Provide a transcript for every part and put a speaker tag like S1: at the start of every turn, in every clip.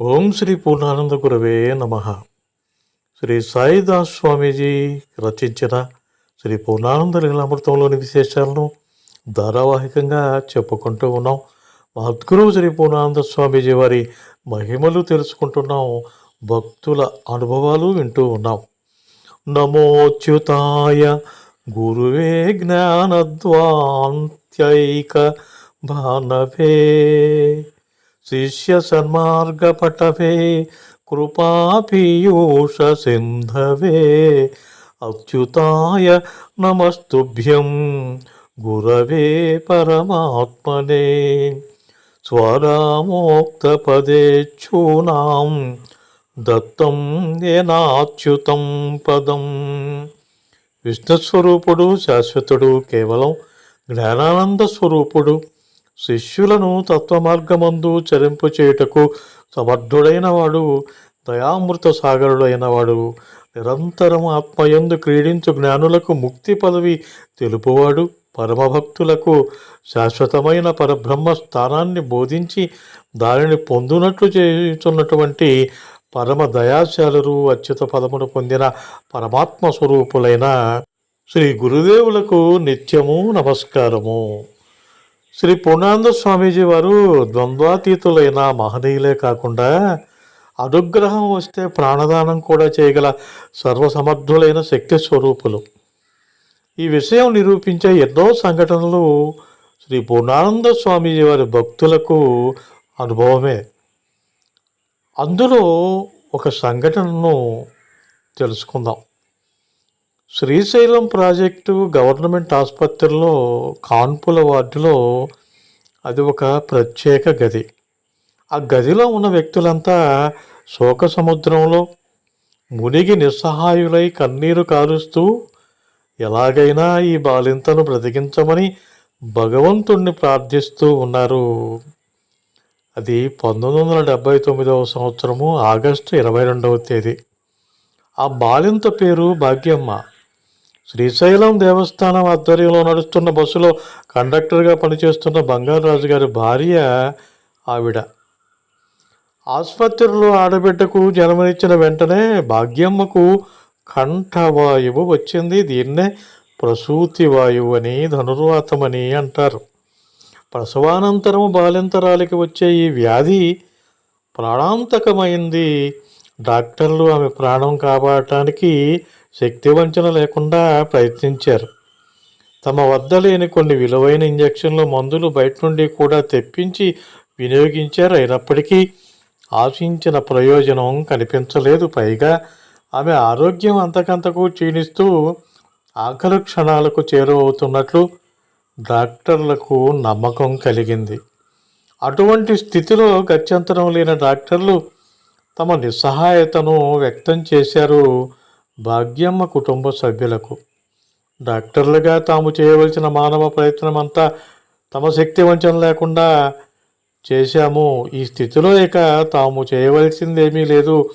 S1: ఓం శ్రీ పూర్ణానంద గురవే నమ. శ్రీ సాయిదాస్ స్వామీజీ రచించిన శ్రీ పూర్ణానంద లీలామృతంలోని విశేషాలను ధారావాహికంగా చెప్పుకుంటూ ఉన్నాం. మహద్గురువు శ్రీ పూర్ణానంద స్వామీజీ వారి మహిమలు తెలుసుకుంటున్నాం. భక్తుల అనుభవాలు వింటూ ఉన్నాం. నమోచ్యుతాయ గురువే జ్ఞానద్వాంత్యైక భానవే. శిష్య సన్మార్గపటవే కృపాపీయూష సింధవే అచ్యుతాయ నమస్తుభ్యం గురవే పరమాత్మనే. స్వరామోక్తపదేచ్ఛూనాం దత్తం ఏనాచ్యుతం పదం. విష్ణుస్వరూపుడు శాశ్వతుడు కేవలం జ్ఞానానంద స్వరూపుడు. శిష్యులను తత్వమార్గమందు చరింపు చేయుటకు సమర్థుడైన వాడు దయామృత సాగరుడైన వాడు నిరంతరం ఆత్మయందు క్రీడించు జ్ఞానులకు ముక్తి పదవి తెలుపువాడు. పరమభక్తులకు శాశ్వతమైన పరబ్రహ్మ స్థానాన్ని బోధించి దానిని పొందునట్లు చేస్తున్నటువంటి పరమ దయాశాలురు అచ్యుత పదమును పొందిన పరమాత్మ స్వరూపులైన శ్రీ గురుదేవులకు నిత్యము నమస్కారము. శ్రీ పూర్ణానంద స్వామీజీ వారు ద్వంద్వాతీతులైన మహనీయులే కాకుండా అనుగ్రహం వస్తే ప్రాణదానం కూడా చేయగల సర్వసమర్థులైన శక్తి స్వరూపులు. ఈ విషయం నిరూపించే ఎన్నో సంఘటనలు శ్రీ పూర్ణానంద స్వామీజీ వారి భక్తులకు అనుభవమే. అందులో ఒక సంఘటనను తెలుసుకుందాం. శ్రీశైలం ప్రాజెక్టు గవర్నమెంట్ ఆసుపత్రిలో కాన్పుల వార్డులో అది ఒక ప్రత్యేక గది. ఆ గదిలో ఉన్న వ్యక్తులంతా శోక సముద్రంలో మునిగి నిస్సహాయులై కన్నీరు కారుస్తూ ఎలాగైనా ఈ బాలింతను బ్రతికించమని భగవంతుణ్ణి ప్రార్థిస్తూ ఉన్నారు. అది పంతొమ్మిది వందల డెబ్భై తొమ్మిదవ సంవత్సరము ఆగస్టు ఇరవై రెండవ తేదీ. ఆ బాలింత పేరు భాగ్యమ్మ. శ్రీశైలం దేవస్థానం ఆధ్వర్యంలో నడుస్తున్న బస్సులో కండక్టర్గా పనిచేస్తున్న బంగారరాజు గారి భార్య ఆవిడ. ఆసుపత్రిలో ఆడబిడ్డకు జన్మనిచ్చిన వెంటనే భాగ్యమ్మకు కంఠవాయువు వచ్చింది. దీన్నే ప్రసూతి వాయువు అని ధనుర్వాతమని అంటారు. ప్రసవానంతరం బాలింతరాలకి వచ్చే ఈ వ్యాధి ప్రాణాంతకమైంది. డాక్టర్లు ఆమె ప్రాణం కాపాడటానికి శక్తివంచన లేకుండా ప్రయత్నించారు. తమ వద్ద లేని కొన్ని విలువైన ఇంజక్షన్లు మందులు బయట నుండి కూడా తెప్పించి వినియోగించారు. అయినప్పటికీ ఆశించిన ప్రయోజనం కనిపించలేదు. పైగా ఆమె ఆరోగ్యం అంతకంతకు క్షీణిస్తూ ఆఖరు క్షణాలకు చేరువవుతున్నట్లు డాక్టర్లకు నమ్మకం కలిగింది. అటువంటి స్థితిలో గత్యంతరం లేని డాక్టర్లు తమ నిస్సహాయతను వ్యక్తం చేశారు. భాగ్యమ్మ కుటుంబ సభ్యులకు. డాక్టర్లుగా తాము చేయవలసిన మానవ ప్రయత్నం అంతా తమ శక్తి వంచన లేకుండా చేశాము. ఈ స్థితిలో ఇక తాము చేయవలసిందేమీ లేదు.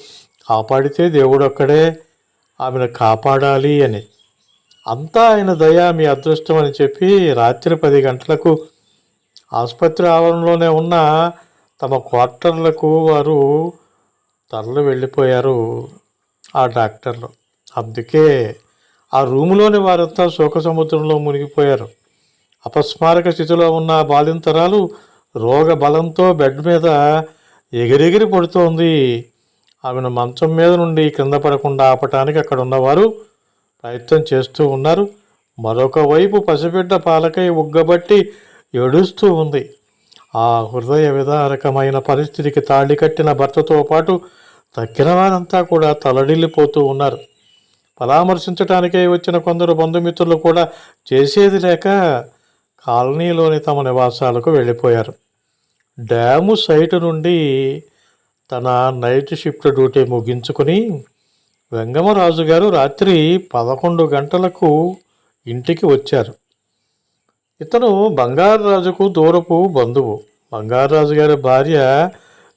S1: కాపాడితే దేవుడొక్కడే ఆమెను కాపాడాలి అని. అంతా ఆయన దయ మీ అదృష్టం అని చెప్పి రాత్రి పది గంటలకు ఆసుపత్రి ఆవరణలోనే ఉన్న తమ క్వార్టర్లకు వారు తరలి వెళ్ళిపోయారు ఆ డాక్టర్లు. అందుకే ఆ రూములోని వారంతా శోక సముద్రంలో మునిగిపోయారు. అపస్మారక స్థితిలో ఉన్న బాలింతరాలు రోగ బలంతో బెడ్ మీద ఎగిరెగిరి పడుతోంది. ఆమెను మంచం మీద నుండి క్రింద పడకుండా ఆపటానికి అక్కడ ఉన్నవారు ప్రయత్నం చేస్తూ ఉన్నారు. మరొక వైపు పసిబిడ్డ పాలకై ఉగ్గబట్టి ఏడుస్తూ ఉంది. ఆ హృదయ విదారకమైన పరిస్థితికి తాళి కట్టిన భర్తతో పాటు తగ్గిన వారంతా కూడా తలడిల్లిపోతూ ఉన్నారు. పరామర్శించటానికే వచ్చిన కొందరు బంధుమిత్రులు కూడా చేసేది లేక కాలనీలోని తమ నివాసాలకు వెళ్ళిపోయారు. డ్యాము సైటు నుండి తన నైట్ షిఫ్ట్ డ్యూటీ ముగించుకొని వెంగమరాజు గారు రాత్రి పదకొండు గంటలకు ఇంటికి వచ్చారు. ఇతను బంగారరాజుకు దూరపు బంధువు. బంగారరాజు గారి భార్య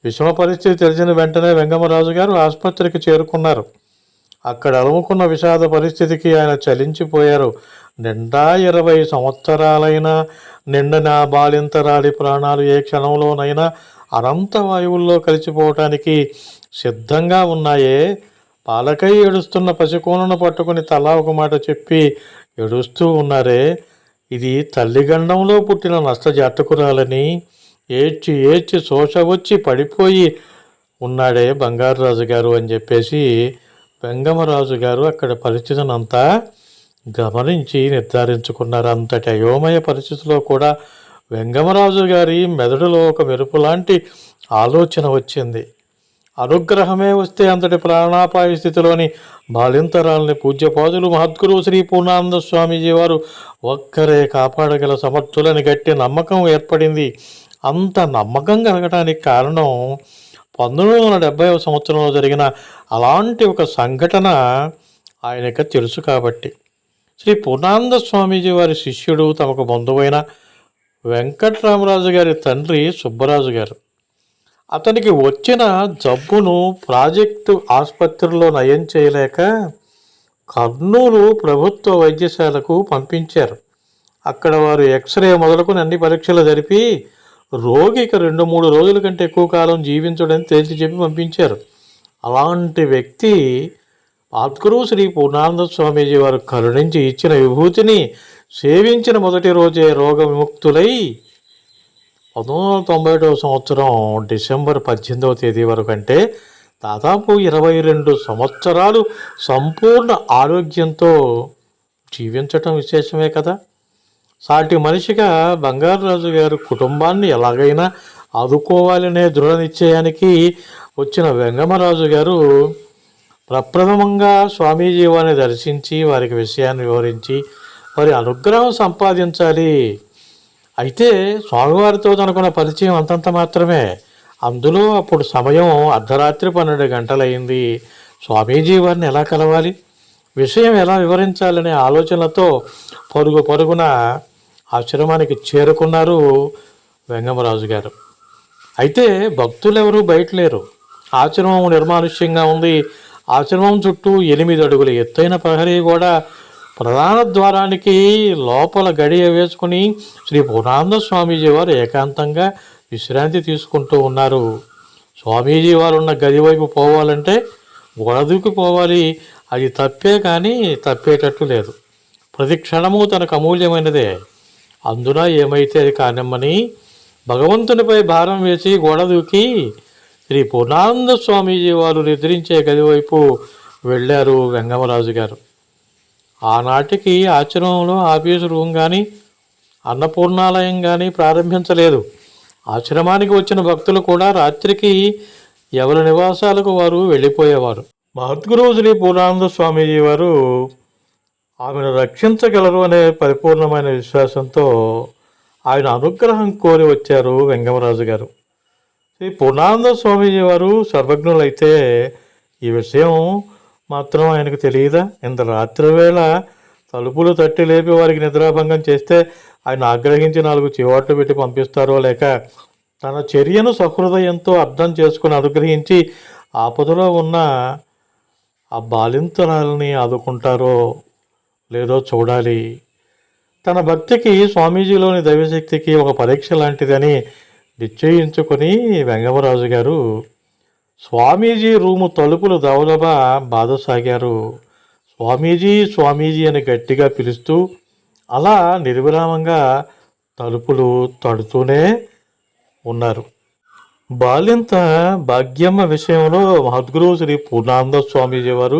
S1: విషమ పరిస్థితి తెలిసిన వెంటనే వెంగమరాజు గారు ఆసుపత్రికి చేరుకున్నారు. అక్కడ అలుముకున్న విషాద పరిస్థితికి ఆయన చలించిపోయారు. నిండా ఇరవై సంవత్సరాలైనా నిండన బాలింతరాలి ప్రాణాలు ఏ క్షణంలోనైనా అనంత వాయువుల్లో కలిసిపోవటానికి సిద్ధంగా ఉన్నాయే? పాలకై ఏడుస్తున్న పసికోనను పట్టుకుని తలా ఒక మాట చెప్పి ఏడుస్తూ ఉన్నారే? ఇది తల్లిగండంలో పుట్టిన నష్టజాతకురాలని ఏడ్చి ఏడ్చి శోష వచ్చి పడిపోయి ఉన్నాడే బంగారు రాజు గారు అని చెప్పేసి వెంగమరాజు గారు అక్కడ పరిస్థితినంతా గమనించి నిర్ధారించుకున్నారు. అంతటి అయోమయ పరిస్థితిలో కూడా వెంగమరాజు గారి మెదడులో ఒక మెరుపు లాంటి ఆలోచన వచ్చింది. అనుగ్రహమే వస్తే అంతటి ప్రాణాపాయ స్థితిలోని బాలింతరాల్ని పూజ్యపాదులు మహద్గురు శ్రీ పూర్ణానంద స్వామీజీ వారు ఒక్కరే కాపాడగల సమర్థులని గట్టి నమ్మకం ఏర్పడింది. అంత నమ్మకం కలగడానికి కారణం పంతొమ్మిది వందల డెబ్బై సంవత్సరంలో జరిగిన అలాంటి ఒక సంఘటన ఆయనకు తెలుసు కాబట్టి. శ్రీ పూర్ణానంద స్వామీజీ వారి శిష్యుడు తమకు బంధువైన వెంకట్రామరాజు గారి తండ్రి సుబ్బరాజు గారు. అతనికి వచ్చిన జబ్బును ప్రాజెక్టు ఆసుపత్రిలో నయం చేయలేక కర్నూలు ప్రభుత్వ వైద్యశాలకు పంపించారు. అక్కడ వారు ఎక్స్రే మొదలుకొని అన్ని పరీక్షలు జరిపి రోగికి రెండు మూడు రోజుల కంటే ఎక్కువ కాలం జీవించడని తేల్చి చెప్పి పంపించారు. అలాంటి వ్యక్తి ఆత్గురు శ్రీ పూర్ణానంద స్వామీజీ వారు కరుణించి ఇచ్చిన విభూతిని సేవించిన మొదటి రోజే రోగ విముక్తులై పంతొమ్మిది వందల తొంభై ఒకటో సంవత్సరం డిసెంబర్ పద్దెనిమిదవ తేదీ వరకు అంటే దాదాపు ఇరవై రెండు సంవత్సరాలు సంపూర్ణ ఆరోగ్యంతో జీవించటం విశేషమే కదా? సాటి మనిషిగా బంగారురాజు గారు కుటుంబాన్ని ఎలాగైనా ఆదుకోవాలనే దృఢ నిశ్చయానికి వచ్చిన వెంగమరాజు గారు ప్రప్రథమంగా స్వామీజీ వారిని దర్శించి వారికి విషయాన్ని వివరించి వారి అనుగ్రహం సంపాదించాలి. అయితే స్వామివారితో తనకున్న పరిచయం అంతంత మాత్రమే. అందులో అప్పుడు సమయం అర్ధరాత్రి పన్నెండు గంటలైంది. స్వామీజీ వారిని ఎలా కలవాలి? విషయం ఎలా వివరించాలనే ఆలోచనతో పరుగు పరుగున ఆశ్రమానికి చేరుకున్నారు వెంగమరాజు గారు. అయితే భక్తులు ఎవరు బయట లేరు ఆశ్రమం నిర్మానుష్యంగా ఉంది. ఆశ్రమం చుట్టూ ఎనిమిది అడుగుల ఎత్తైన ప్రహరీ కూడా ప్రధాన ద్వారానికి లోపల గడియ వేసుకుని శ్రీ పూర్ణానంద స్వామీజీ వారు ఏకాంతంగా విశ్రాంతి తీసుకుంటూ ఉన్నారు. స్వామీజీ వారు ఉన్న గది వైపు పోవాలంటే గోడ పోవాలి. అది తప్పే కానీ తప్పేటట్టు లేదు. ప్రతి క్షణము తనకు అమూల్యమైనదే. అందున ఏమైతే అది కానిమ్మని భగవంతునిపై భారం వేసి గోడ దూకి శ్రీ పూర్ణానంద స్వామీజీ వారు నిద్రించే గది వైపు వెళ్ళారు వెంగమరాజు గారు. ఆనాటికి ఆశ్రమంలో ఆఫీసు రూమ్ కానీ అన్నపూర్ణాలయం కానీ ప్రారంభించలేదు. ఆశ్రమానికి వచ్చిన భక్తులు కూడా రాత్రికి ఎవరి నివాసాలకు వారు వెళ్ళిపోయేవారు. మహద్గురువు శ్రీ పూర్ణానంద స్వామీజీ వారు ఆమెను రక్షించగలరు అనే పరిపూర్ణమైన విశ్వాసంతో ఆయన అనుగ్రహం కోరి వచ్చారు వెంగమరాజు గారు. శ్రీ పూర్ణానంద స్వామీజీ వారు సర్వజ్ఞులైతే ఈ విషయం మాత్రం ఆయనకు తెలియదా? ఇంత రాత్రి వేళ తలుపులు తట్టి లేపి వారికి నిద్రాభంగం చేస్తే ఆయన ఆగ్రహించి నాలుగు చివాట్లు పెట్టి పంపిస్తారో లేక తన చర్యను సహృదయంతో అర్థం చేసుకుని అనుగ్రహించి ఆపదలో ఉన్న ఆ బాలింతరాలని ఆదుకుంటారో లేదో చూడాలి. తన భక్తికి స్వామీజీలోని దైవశక్తికి ఒక పరీక్ష లాంటిదని నిశ్చయించుకొని వెంగమరాజు గారు స్వామీజీ రూము తలుపులు దవలబా బాధసాగారు. స్వామీజీ స్వామీజీ అని గట్టిగా పిలుస్తూ అలా నిర్విరామంగా తలుపులు తడుతూనే ఉన్నారు. బాల్యంత భాగ్యమ్మ విషయంలో మహద్గురువు శ్రీ పూర్ణానంద స్వామీజీ వారు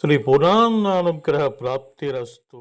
S1: श्री पुराणानुग्रह प्राप्तिरस्तु